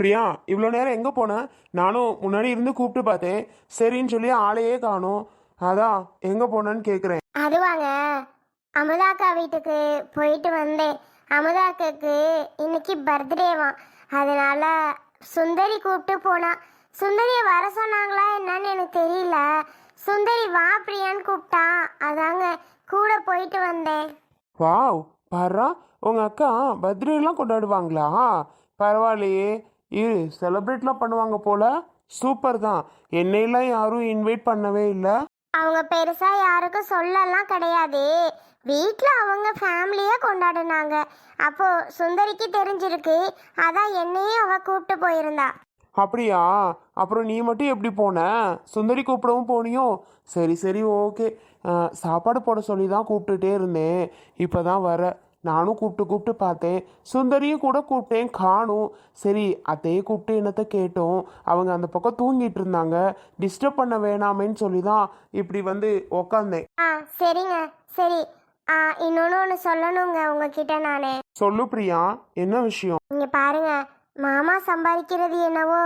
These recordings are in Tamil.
பிரியா இவ்வளோ நேரம் எங்கே போனேன் நானும் முன்னாடி இருந்து கூப்பிட்டு பார்த்தேன். சரின்னு சொல்லி ஆளையே காணோம். அதான் எங்கே போனேன்னு கேட்குறேன் அதுவாங்க. அமுதாக்கா வீட்டுக்கு போயிட்டு வந்தேன். அமுதாக்காக்கு இன்னைக்கு பர்த்டேவாம் அதனால சுந்தரி கூப்பிட்டு போனா. சுந்தரியை வர சொன்னாங்களா என்னன்னு எனக்கு தெரியல. சுந்தரி வா பிரியான்னு கூப்பிட்டா. அதாங்க கூட போயிட்டு வந்தேன். வாவ் பாரா உங்கள் அக்கா பர்த்டேலாம் கொண்டாடுவாங்களா? பரவாயில்லையே. இரு செலிப்ரேட்லாம் பண்ணுவாங்க போல. சூப்பர் தான். என்னையெல்லாம் யாரும் இன்வைட் பண்ணவே இல்லை. அவங்க பெருசா யாருக்கும் சொல்லலாம் கிடையாது. வீட்டில் அவங்க ஃபேமிலியா கொண்டாடினாங்க. அப்போ சுந்தரிக்கு தெரிஞ்சிருக்கு. அதான் என்னையும் அவ கூப்பிட்டு போயிருந்தா. அப்படியா? அப்புறம் நீ மட்டும் எப்படி போன? சுந்தரி கூப்பிடவும் போனியோ? சரி சரி ஓகே சாப்பாடு போட சொல்லி தான் கூப்பிட்டுட்டே இருந்தேன். இப்போ தான் வர. நானும் கூப்பிட்டு கூப்பிட்டு பார்த்தேன். சுந்தரியும் கூட கூப்பிட்டேன் காணும். சரி அத்தையே கூப்பிட்டு என்னத்தை கேட்டோம். அவங்க அந்த பக்கம் தூங்கிட்டு இருந்தாங்க. டிஸ்டர்ப் பண்ண வேணாமேன்னு சொல்லி தான் இப்படி வந்து உக்காந்தேன். ஆ சரிங்க. சரி. ஆ இன்னொன்று ஒன்று சொல்லணுங்க உங்ககிட்ட நான். சொல்லு பிரியா என்ன விஷயம்? இங்கே பாருங்க. மாமா சம்பாதிக்கிறது என்னவோ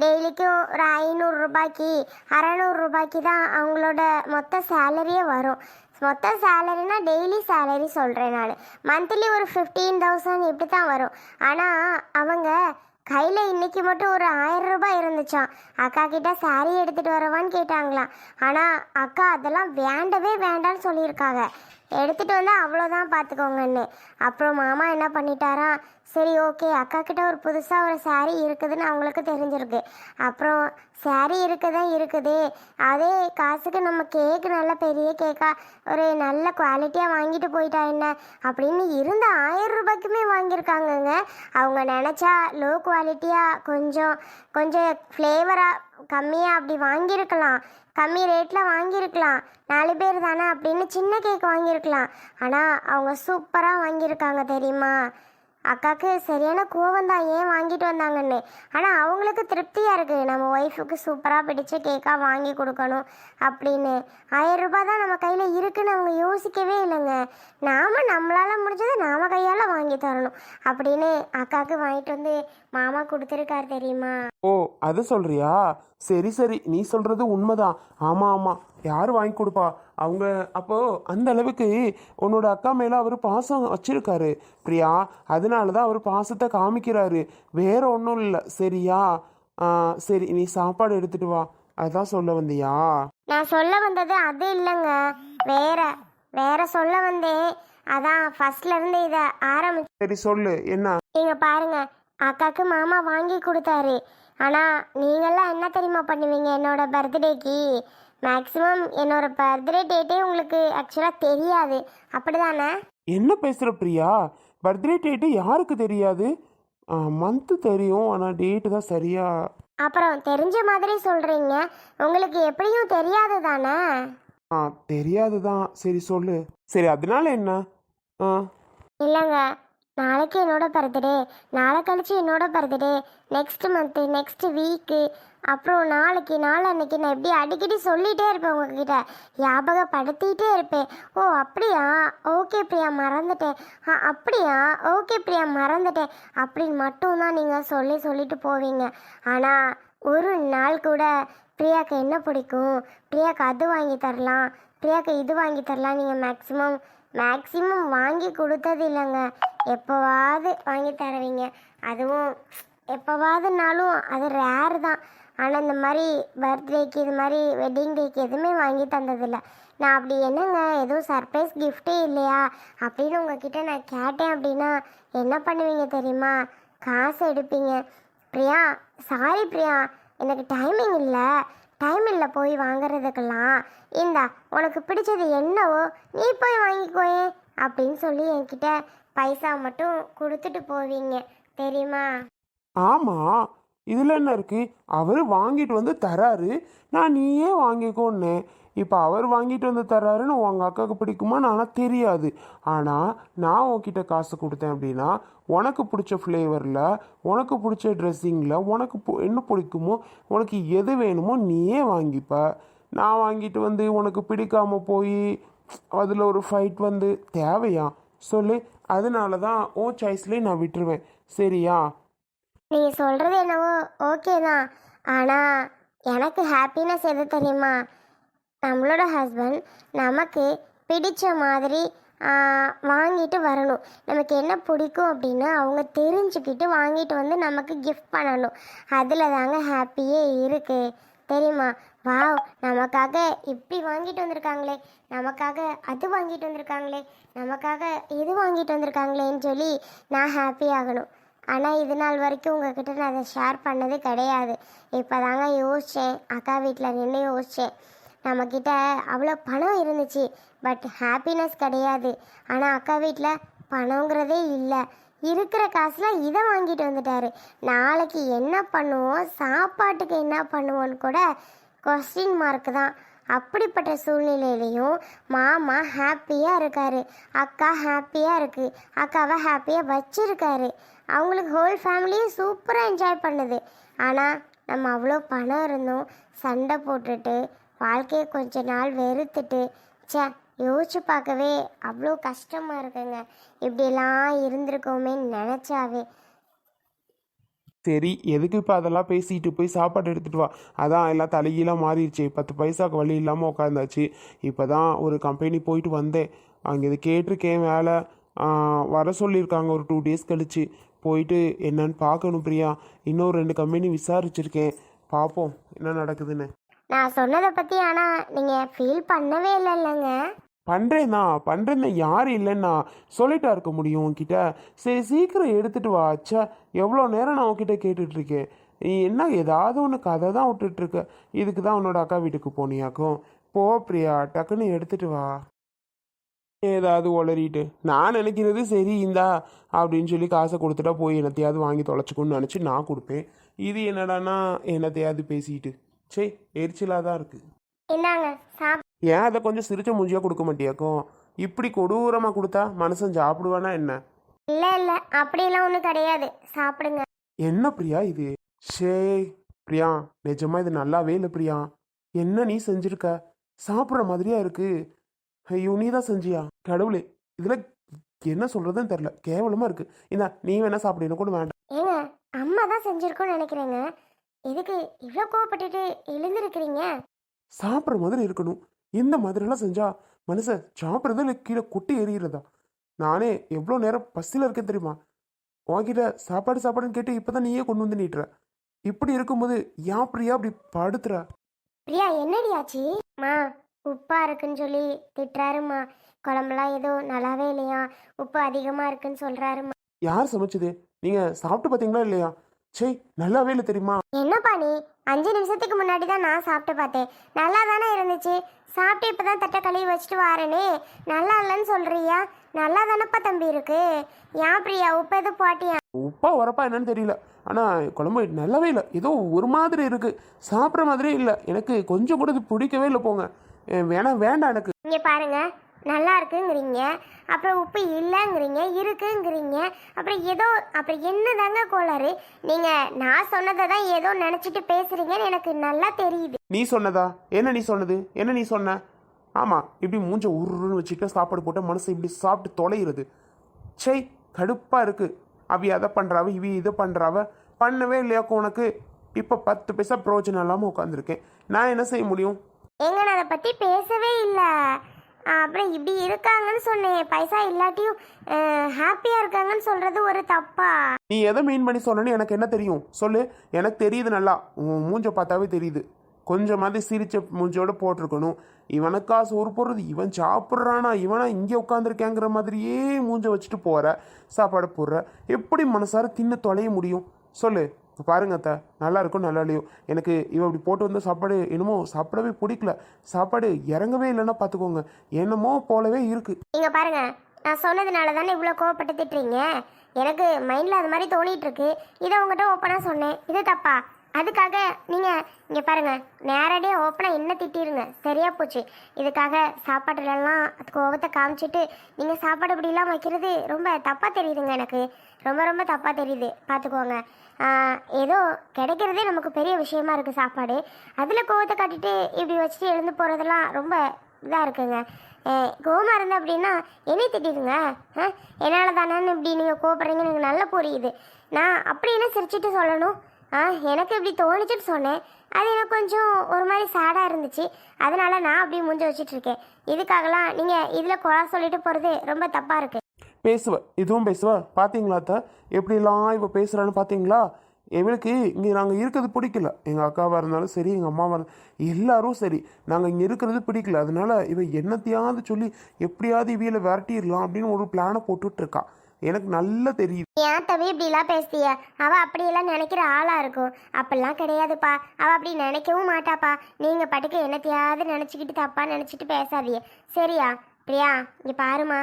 டெய்லிக்கும் ஒரு ஐநூறு ரூபாய்க்கு அறநூறு ரூபாய்க்கு தான் அவங்களோட மொத்த சேலரியே வரும். மொத்த சேலரினா டெய்லி சேலரி சொல்கிறேன் நான். மந்த்லி ஒரு ஃபிஃப்டீன் தௌசண்ட் இப்படி தான் வரும். ஆனால் அவங்க கையில் இன்னைக்கு மட்டும் ஒரு ஆயிரம் ரூபாய் இருந்துச்சாம். அக்கா கிட்ட saree எடுத்துகிட்டு வரவான்னு கேட்டாங்களாம். ஆனால் அக்கா அதெல்லாம் வேண்டவே வேண்டான்னு சொல்லியிருக்காங்க. எடுத்துட்டு வந்தால் அவ்வளோதான் பார்த்துக்கோங்கன்னு அப்புறம் மாமா என்ன பண்ணிட்டாராம் சரி ஓகே அக்கா கிட்ட ஒரு புதுசாக ஒரு சாரீ இருக்குதுன்னு அவங்களுக்கு தெரிஞ்சிருக்கு. அப்புறம் சாரீ இருக்க தான் இருக்குது. அதே காசுக்கு நம்ம கேக்கு நல்ல பெரிய கேக்காக ஒரு நல்ல குவாலிட்டியாக வாங்கிட்டு போயிட்டா என்ன? அப்படின்னு இருந்த ஆயிரம் ரூபாய்க்குமே வாங்கியிருக்காங்கங்க. அவங்க நினச்சா லோ குவாலிட்டியாக கொஞ்சம் கொஞ்சம் ஃப்ளேவராக கம்மியாக அப்படி வாங்கியிருக்கலாம். கம்மி ரேட்டில் வாங்கியிருக்கலாம். நாலு பேர் தானே அப்படின்னு சின்ன கேக் வாங்கியிருக்கலாம். ஆனால் அவங்க சூப்பராக வாங்கியிருக்காங்க தெரியுமா? அக்காவுக்கு சரியான கோவம் தான் ஏன் வாங்கிட்டு வந்தாங்கன்னு. ஆனால் அவங்களுக்கு திருப்தியாக இருக்குது நம்ம ஒய்ஃபுக்கு சூப்பராக பிடிச்ச கேக்காக வாங்கி கொடுக்கணும் அப்படின்னு. ஆயிரம் ரூபாய் தான் நம்ம கையில் இருக்குன்னு அவங்க யோசிக்கவே இல்லைங்க. நாம் நம்மளால் முடிஞ்சதை நாம கையால் வாங்கி தரணும் அப்படின்னு அக்காவுக்கு வாங்கிட்டு வந்து மாமா கொடுத்துருக்காரு தெரியுமா? ஓ அது சொல்கிறியா சரி சரி. நீ சொல்கிறது உண்மைதான். ஆமாம் ஆமாம் யார் வாங்கி கொடுப்பா? அவங்க அப்போ அந்த அளவுக்கு உன்னோட அக்கா மேல அவர் பாசம் வச்சிருக்காரு. பிரியா அதனால தான் அவர் பாசத்தை காமிக்கிறாரு. வேற ஒன்றும் இல்லை. சரியா? சரி நீ சாப்பாடு எடுத்துட்டு வா. அதான் சொல்ல வந்தியா? நான் சொல்ல வந்தது அது இல்லைங்க. வேற வேற சொல்ல வந்தேன். அதான் ஃபர்ஸ்ட்ல இருந்து இதை ஆரம்பிச்சு சரி சொல்லு. என்ன? நீங்க பாருங்க. அக்காக்கு மாமா வாங்கி கொடுத்தாரு. ஆனா நீங்கெல்லாம் என்ன தெரியுமா பண்ணுவீங்க? என்னோட பர்த்டேக்கு மேக்ஸிமம் என்னோட பர்த்டே டேட்டே உங்களுக்கு ஆக்சுவலாக தெரியாது. அப்படிதானே? என்ன பேசுற பிரியா? பர்த்டே டேட்டு யாருக்கு தெரியாது? மந்த்து தெரியும் ஆனால் டேட்டு தான் சரியா? அப்புறம் தெரிஞ்ச மாதிரி சொல்றீங்க. உங்களுக்கு எப்படியும் தெரியாது தானே? ஆ தெரியாது தான் சரி சொல்லு. சரி அதனால என்ன? ஆ. இல்லைங்க. நாளைக்கு என்னோட பர்த்டே நாளை கழிச்சு என்னோட birthday next month next week அப்புறம் நாளைக்கு நாளன்னைக்கு நான் எப்படி அடிக்கடி சொல்லிகிட்டே இருப்பேன் உங்ககிட்ட. ஞாபகப்படுத்திகிட்டே இருப்பேன். ஓ அப்படியா? ஓகே பிரியா மறந்துட்டேன். ஆ அப்படியா? ஓகே பிரியா மறந்துட்டேன். அப்படின்னு மட்டும்தான் நீங்கள் சொல்லி சொல்லிட்டு போவீங்க. ஆனால் ஒரு நாள் கூட பிரியாக்கு என்ன பிடிக்கும்? பிரியாக்கு அது வாங்கி தரலாம். பிரியாக்கு இது வாங்கி தரலாம். நீங்கள் மேக்ஸிமம் மேக்ஸிமம் வாங்கி கொடுத்தது இல்லைங்க. எப்போவாவது வாங்கி தருவீங்க. அதுவும் எப்போவாதுனாலும் அது ரேர் தான். ஆனால் இந்த மாதிரி பர்த்டேக்கு இது மாதிரி வெட்டிங் டேக்கு எதுவுமே வாங்கி தந்ததில்லை. நான் அப்படி என்னங்க எதுவும் சர்ப்ரைஸ் கிஃப்ட்டே இல்லையா? அப்படின்னு உங்ககிட்ட நான் கேட்டேன் அப்படின்னா என்ன பண்ணுவீங்க தெரியுமா? காசு எடுப்பீங்க. பிரியா சாரி பிரியா எனக்கு டைமிங் இல்லை. டைம் இல்லை போய் வாங்குறதுக்கெல்லாம். இந்தா உனக்கு பிடிச்சது என்னவோ நீ போய் வாங்கிக்கோயே அப்படின்னு சொல்லி என்கிட்ட பைசா மட்டும் கொடுத்துட்டு போவீங்க தெரியுமா? ஆமாம் இதில் என்ன இருக்கு? அவர் வாங்கிட்டு வந்து தராரு. நான் நீயே வாங்கிக்கோன்னே. இப்போ அவர் வாங்கிட்டு வந்து தர்றாருன்னு உங்கள் அக்காவுக்கு பிடிக்குமா ஆனால் தெரியாது. ஆனால் நான் உன்கிட்ட காசு கொடுத்தேன் அப்படின்னா உனக்கு பிடிச்ச ஃப்ளேவரில் உனக்கு பிடிச்ச ட்ரெஸ்ஸிங்கில் உனக்கு என்ன பிடிக்குமோ உனக்கு எது வேணுமோ நீயே வாங்கிப்ப. நான் வாங்கிட்டு வந்து உனக்கு பிடிக்காமல் போய் அதில் ஒரு ஃபைட் வந்து தேவையா? சொல்லு. அதனால தான் ஓ சாய்ஸ்லேயே நான் விட்டுருவேன். சரியா? நீங்கள் சொல்கிறது என்னவோ ஓகே தான். ஆனால் எனக்கு ஹாப்பினஸ் எது தெரியுமா? நம்மளோட ஹஸ்பண்ட் நமக்கு பிடித்த மாதிரி வாங்கிட்டு வரணும். நமக்கு என்ன பிடிக்கும் அப்படின்னு அவங்க தெரிஞ்சுக்கிட்டு வாங்கிட்டு வந்து நமக்கு கிஃப்ட் பண்ணணும். அதில் தாங்க ஹாப்பியே இருக்குது தெரியுமா? வாவ் நமக்காக இப்படி வாங்கிட்டு வந்திருக்காங்களே. நமக்காக அது வாங்கிட்டு வந்திருக்காங்களே. நமக்காக இது வாங்கிட்டு வந்திருக்காங்களேன்னு சொல்லி நான் ஹாப்பி ஆகணும். ஆனால் இது நாள் வரைக்கும் உங்ககிட்ட நான் அதை ஷேர் பண்ணது கிடையாது. இப்போ தாங்க யோசித்தேன் அக்கா வீட்டில் நின்று யோசித்தேன் நம்மக்கிட்ட அவ்வளோ பணம் இருந்துச்சு. பட் ஹாப்பினஸ் கிடையாது. ஆனால் அக்கா வீட்டில் பணங்கிறதே இல்லை. இருக்கிற காசில் இதை வாங்கிட்டு வந்துட்டாரு. நாளைக்கு என்ன பண்ணுவோம்? சாப்பாட்டுக்கு என்ன பண்ணுவோன்னு கூட கொஸ்டின் மார்க் தான். அப்படிப்பட்ட சூழ்நிலையிலையும் மாமா ஹாப்பியாக இருக்காரு. அக்கா ஹாப்பியாக இருக்குது அக்காவை ஹாப்பியாக வச்சிருக்காரு. அவங்களுக்கு ஹோல் ஃபேமிலியும் சூப்பராக என்ஜாய் பண்ணுது. ஆனால் நம்ம அவ்வளோ பணம் இருந்தோம் சண்டை போட்டுட்டு வாழ்க்கையை கொஞ்ச நாள் வெறுத்துட்டு ச்சே யோசிச்சு பார்க்கவே அவ்வளோ கஷ்டமாக இருக்குங்க. இப்படியெல்லாம் இருந்திருக்கோமேன்னு நினச்சாவே. சரி எதுக்கு இப்போ அதெல்லாம் பேசிட்டு போய் சாப்பாடு எடுத்துகிட்டு வா. அதான் எல்லாம் தலைகீழாக மாறிடுச்சு. பத்து பைசாக்கு வழி இல்லாமல் உட்காந்தாச்சு இப்போ தான் ஒரு கம்பெனி போயிட்டு வந்தேன். அங்கே இது கேட்டிருக்கேன் வேலை. வர சொல்லியிருக்காங்க. ஒரு டூ டேஸ் கழிச்சு. போயிட்டு என்னன்னு பார்க்கணும் பிரியா. இன்னும் ரெண்டு கம்பெனி விசாரிச்சிருக்கேன். பார்ப்போம் என்ன நடக்குதுன்னு. நான் சொன்னதை பற்றி ஆனால் நீங்கள் ஃபீல் பண்ணவே இல்லைல்லங்க. பண்ணுறேண்ணா பண்ணுறேன்னா யார் இல்லைன்னா சொல்லிட்டா இருக்க முடியும் உன்கிட்ட. சரி சீக்கிரம் எடுத்துகிட்டு வா. அச்சா எவ்வளோ நேரம் நான் உன்கிட்ட கேட்டுட்ருக்கேன்? நீ என்ன ஏதாவது ஒன்று கதை தான் விட்டுட்ருக்க. இதுக்கு தான் உன்னோட அக்கா வீட்டுக்கு போனியாக்கும். போ பிரியா டக்குன்னு எடுத்துட்டு வா. ஏதாவது உளறிட்டு நான் நினைக்கிறது சரி இந்தா அப்படின்னு சொல்லி காசை கொடுத்துட்டா போய் என்னத்தையாவது வாங்கி தொலைச்சிக்கணும்னு நினச்சி நான் கொடுப்பேன். இது என்னடான்னா என்னத்தையாவது பேசிட்டு. சே எரிச்சலாக தான் இருக்குது என்னங்க ஏன் அதை கொஞ்சம் சிரிச்ச மூஞ்சியாக கொடுக்க மாட்டியாக்கும் இப்படி கொடூரமாக கொடுத்தா மனுஷன் சாப்பிடுவானா என்ன? இல்லை இல்லை. அப்படியெல்லாம் ஒன்றும் கிடையாது. சாப்பிடுங்க. என்ன பிரியா இது? ஷே பிரியா நிஜமா இது நல்லாவே இல்லை பிரியா. என்ன நீ செஞ்சிருக்க? சாப்பிட்ற மாதிரியா இருக்கு. ஐயோ நீ தான் செஞ்சியா? கடவுளே இதில் என்ன சொல்றதுன்னு தெரில கேவலமாக இருக்கு. இந்தா நீ வேணா சாப்பிடு. எனக்கு கூட வேண்டாம். ஏங்க அம்மா தான் செஞ்சுருக்கோன்னு நினைக்கிறேங்க. எதுக்கு இவ்வளோ கோவப்பட்டுட்டு எழுந்திருக்கிறீங்க? சாப்பிட்ற மாதிரி இருக்கணும். இந்த மாதிரிலாம் செஞ்சா மனுஷன் சாப்பிட்றதா இல்லை கீழே கொட்டி எறிகிறதா நானே எவ்வளோ நேரம் பசியில் இருக்கேன் தெரியுமா? உன்கிட்ட சாப்பாடு சாப்பாடுன்னு கேட்டு இப்போ தான் நீயே கொண்டு வந்து நீட்டுற. இப்படி இருக்கும்போது ஏன் பிரியா அப்படி படுத்துற? பிரியா என்னடி ஆச்சு? மா உப்பா இருக்குன்னு சொல்லி திட்டுறாருமா. குழம்புலாம் ஏதோ நல்லாவே இல்லையா? உப்பு அதிகமாக இருக்குன்னு சொல்கிறாருமா யார் சமைச்சது? நீங்கள் சாப்பிட்டு பார்த்தீங்களா இல்லையா? சே நல்லாவே இல்லை தெரியுமா? என்னப்பா நீ? அஞ்சு நிமிஷத்துக்கு முன்னாடி தான் நான் சாப்பிட்டு பார்த்தேன். நல்லா தானே இருந்துச்சு? சாப்பிட்டு இப்போ தான் தட்டை கழுவி வச்சுட்டு வாரேனே. நல்லா இல்லைன்னு சொல்கிறியா நல்லா தானப்பா தம்பி இருக்கு? ஏன் பிரியா உப்பு எதுவும் போட்டியா? உப்பா வரப்பா என்னன்னு தெரியல. ஆனால் குழம்பு நல்லாவே இல்லை. ஏதோ ஒரு மாதிரி இருக்குது சாப்பிட்ற மாதிரியே இல்லை. எனக்கு கொஞ்சம் கூட இது பிடிக்கவே இல்லை போங்க. வேணாம் வேண்டாம் எனக்கு. இங்கே பாருங்க. நல்லா இருக்குங்கிறீங்க அப்புறம் உப்பு இல்லைங்கிறீங்க இருக்குங்கிறீங்க. அப்புறம் ஏதோ அப்புறம் என்னதாங்க கோளாறு? நீங்கள் நான் சொன்னதை தான் ஏதோ நினச்சிட்டு பேசுகிறீங்கன்னு எனக்கு நல்லா தெரியுது. நீ சொன்னதா? என்ன நீ சொன்னது? என்ன நீ சொன்ன? ஆமாம் இப்படி மூஞ்ச உருன்னு வச்சுக்கிட்டு சாப்பாடு போட்டு மனசை இப்படி சாப்பிட்டு தொலைகிறது சே கடுப்பாக இருக்கு. அவி அதை பண்ணுறாவ இவி இதை பண்ணுறாவ பண்ணவே இல்லையாக்கும் உனக்கு? இப்போ பத்து பைசா பிரயோஜனம் இல்லாமல் உட்காந்துருக்கேன் நான் என்ன செய்ய முடியும்? நான் அதை பற்றி பேசவே இல்லை. அப்புறம் இப்படி இருக்காங்கன்னு சொன்னேன். பைசா இல்லாட்டியும் ஹாப்பியாக இருக்காங்கன்னு சொல்கிறது ஒரு தப்பா? நீ எதை மீன் பண்ணி சொன்னேன்னு எனக்கு என்ன தெரியும்? சொல்லு. எனக்கு தெரியுது நல்லா. உன் மூஞ்ச பார்த்தாவே தெரியுது. கொஞ்சமாவது சிரிச்ச மூஞ்சோட போட்டிருக்கணும். இவனுக்கா சோறு போடுறது? இவன் சாப்பிட்றானா? இவனா இங்கே உட்காந்துருக்கேங்கிற மாதிரியே மூஞ்ச வச்சுட்டு போற சாப்பாடு போடுற. எப்படி மனசார தின்னு தொலைய முடியும்? சொல்லு. பாருங்க அத்தை நல்லா இருக்கும் நல்லா இல்லையோ. எனக்கு இவ இப்படி போட்டு வந்த சாப்பாடு என்னமோ சாப்பிடவே பிடிக்கல. சாப்பாடு இறங்கவே இல்லைன்னா பார்த்துக்கோங்க. என்னமோ போலவே இருக்கு. நீங்க பாருங்க நான் சொன்னதுனால தானே இவ்வளோ கோவப்பட்டு திட்டுறீங்க? எனக்கு மைண்டில் அது மாதிரி தோணிட்டு இருக்கு. இதை உங்ககிட்ட ஓப்பனாக சொன்னேன். இது தப்பா? அதுக்காக நீங்கள் இங்கே பாருங்கள் நேரடியாக ஓப்பனாக என்ன திட்டிருங்க? சரியா போச்சு. இதுக்காக சாப்பாட்டுலலாம் கோவத்தை காமிச்சிட்டு நீங்கள் சாப்பாடு இப்படிலாம் வைக்கிறது ரொம்ப தப்பாக தெரியுதுங்க எனக்கு. ரொம்ப ரொம்ப தப்பாக தெரியுது. பார்த்துக்கோங்க ஏதோ கிடைக்கிறதே நமக்கு பெரிய விஷயமா இருக்குது சாப்பாடு. அதில் கோவத்தை காட்டிட்டு இப்படி வச்சுட்டு எழுந்து போகிறதெல்லாம் ரொம்ப இதாக இருக்குங்க. கோவமாக இருந்தேன் அப்படின்னா என்னை திட்டிடுங்க? என்னால் தானேன்னு இப்படி நீங்கள் கோபப்படுறீங்கன்னு எனக்கு நல்லா புரியுது. நான் அப்படி என்ன சிரிச்சிட்டு சொல்லணும்? ஆ எனக்கு இப்படி தோணுச்சுட்டு சொன்னேன். அது எனக்கு கொஞ்சம் ஒரு மாதிரி சேடாக இருந்துச்சு. அதனால நான் அப்படியே முடிஞ்ச வச்சுட்டு இருக்கேன். இதுக்காகலாம் நீங்கள் இதில் குழா சொல்லிட்டு போகிறது ரொம்ப தப்பாக இருக்கு. பேசுவ. இதுவும் பேசுவ. பார்த்தீங்களா அத்தை? எப்படிலாம் இப்போ பேசுகிறான்னு பார்த்தீங்களா எங்களுக்கு இங்கே நாங்கள் இருக்கிறது பிடிக்கல. எங்கள் அக்காவாக இருந்தாலும் சரி எங்கள் அம்மாவாக இருந்தாலும் எல்லாரும் சரி. நாங்கள் இங்கே இருக்கிறது பிடிக்கல. அதனால இவன் என்னத்தையாவது சொல்லி எப்படியாவது இவியில் விரட்டிடலாம் அப்படின்னு ஒரு பிளானை போட்டுட்ருக்கா எனக்கு நல்லா தெரியுது. ஏன் தவி இப்படிலாம் பேசுதிய அவ அப்படியெல்லாம் நினைக்கிற ஆளா இருக்கும். அப்பெல்லாம் கிடையாதுப்பா. அவ அப்படி நினைக்கவும் மாட்டாப்பா. நீங்க பட்டுக்கு என்னத்தையாவது நினைச்சுக்கிட்டு தப்பா நினைச்சிட்டு பேசாதீங்க. சரியா? பிரியா இங்க பாருமா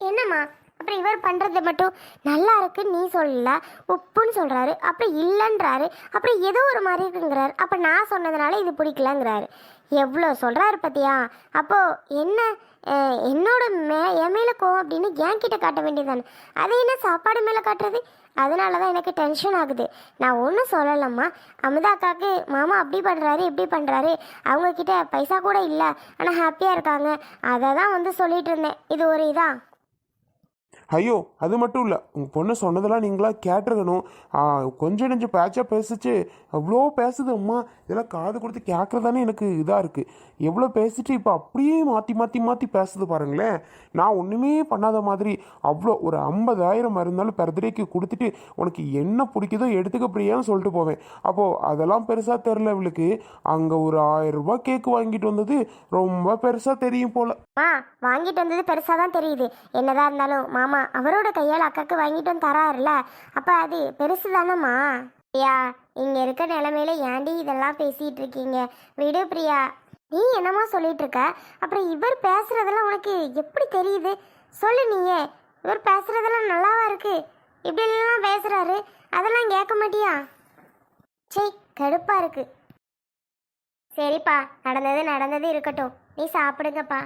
என்னம்மா? அப்புறம் இவர் பண்றது மட்டும் நல்லா இருக்குன்னு நீ சொல்லல. உப்புன்னு சொல்றாரு. அப்புறம் இல்லைன்றாரு. அப்புறம் ஏதோ ஒரு மாதிரி இருக்குங்கிறாரு. அப்போ நான் சொன்னதுனால இது பிடிக்கலங்கிறாரு. எவ்வளோ சொல்கிறாரு பத்தியா? அப்போது என்ன என்னோட மே என் மேலே கோவம் அப்படின்னு என் கிட்டே காட்ட வேண்டியதானே அதை என்ன சாப்பாடு மேலே காட்டுறது? அதனால தான் எனக்கு டென்ஷன் ஆகுது. நான் ஒன்றும் சொல்லலம்மா. அமுதா அக்காவுக்கு மாமா அப்படி பண்ணுறாரு இப்படி பண்ணுறாரு அவங்கக்கிட்ட பைசா கூட இல்லை. ஆனால் ஹாப்பியாக இருக்காங்க. அதை தான் வந்து சொல்லிகிட்டு இருந்தேன். இது ஒரு இதாக ஐயோ அது மட்டும் இல்லை. உங்கள் பொண்ணு சொன்னதெல்லாம் நீங்களாக கேட்டிருக்கணும். கொஞ்சம் நெஞ்சு பேட்சாக பேசிச்சு. அவ்வளோ பேசுது அம்மா. இதெல்லாம் காது கொடுத்து கேட்குறதானே எனக்கு இதாக இருக்குது எவ்வளோ பேசிட்டு இப்போ அப்படியே மாற்றி மாற்றி மாற்றி பேசுது பாருங்களேன். நான் ஒன்றுமே பண்ணாத மாதிரி அவ்வளோ ஒரு ஐம்பதாயிரம் இருந்தாலும் பர்த்டேக்கு கொடுத்துட்டு உனக்கு என்ன பிடிக்குதோ எடுத்துக்க பிரியான்னு சொல்லிட்டு போவேன். அப்போது அதெல்லாம் பெருசாக தெரில இவளுக்கு. அங்கே ஒரு ஆயிரரூபா கேக் கேக்கு வாங்கிட்டு வந்தது ரொம்ப பெருசாக தெரியும் போல். ஆ வாங்கிட்டு வந்தது பெருசாக தான் தெரியுது. என்னதான் இருந்தாலும் மாமா அவரோட கையால் அக்காக்கு வாங்கிட்டு வந்து தராருல. அப்போ அது பெருசு தானம்மா பிரியா இங்கே இருக்க நிலமையில ஏன்டி இதெல்லாம் பேசிகிட்டு இருக்கீங்க? விடு பிரியா. நீ என்னம்மா சொல்லிட்டு இருக்க? அப்புறம் இவர் பேசுறதெல்லாம் உனக்கு எப்படி தெரியுது? சொல்லு நீயே. இவர் பேசுறதெல்லாம் நல்லாவா இருக்கு? இப்படிலாம் பேசுகிறாரு பேசுறாரு. அதெல்லாம் கேட்க மாட்டியா? சே கடுப்பா இருக்கு. சரிப்பா நடந்தது நடந்தது இருக்கட்டும். நீ சாப்பிடுங்கப்பா.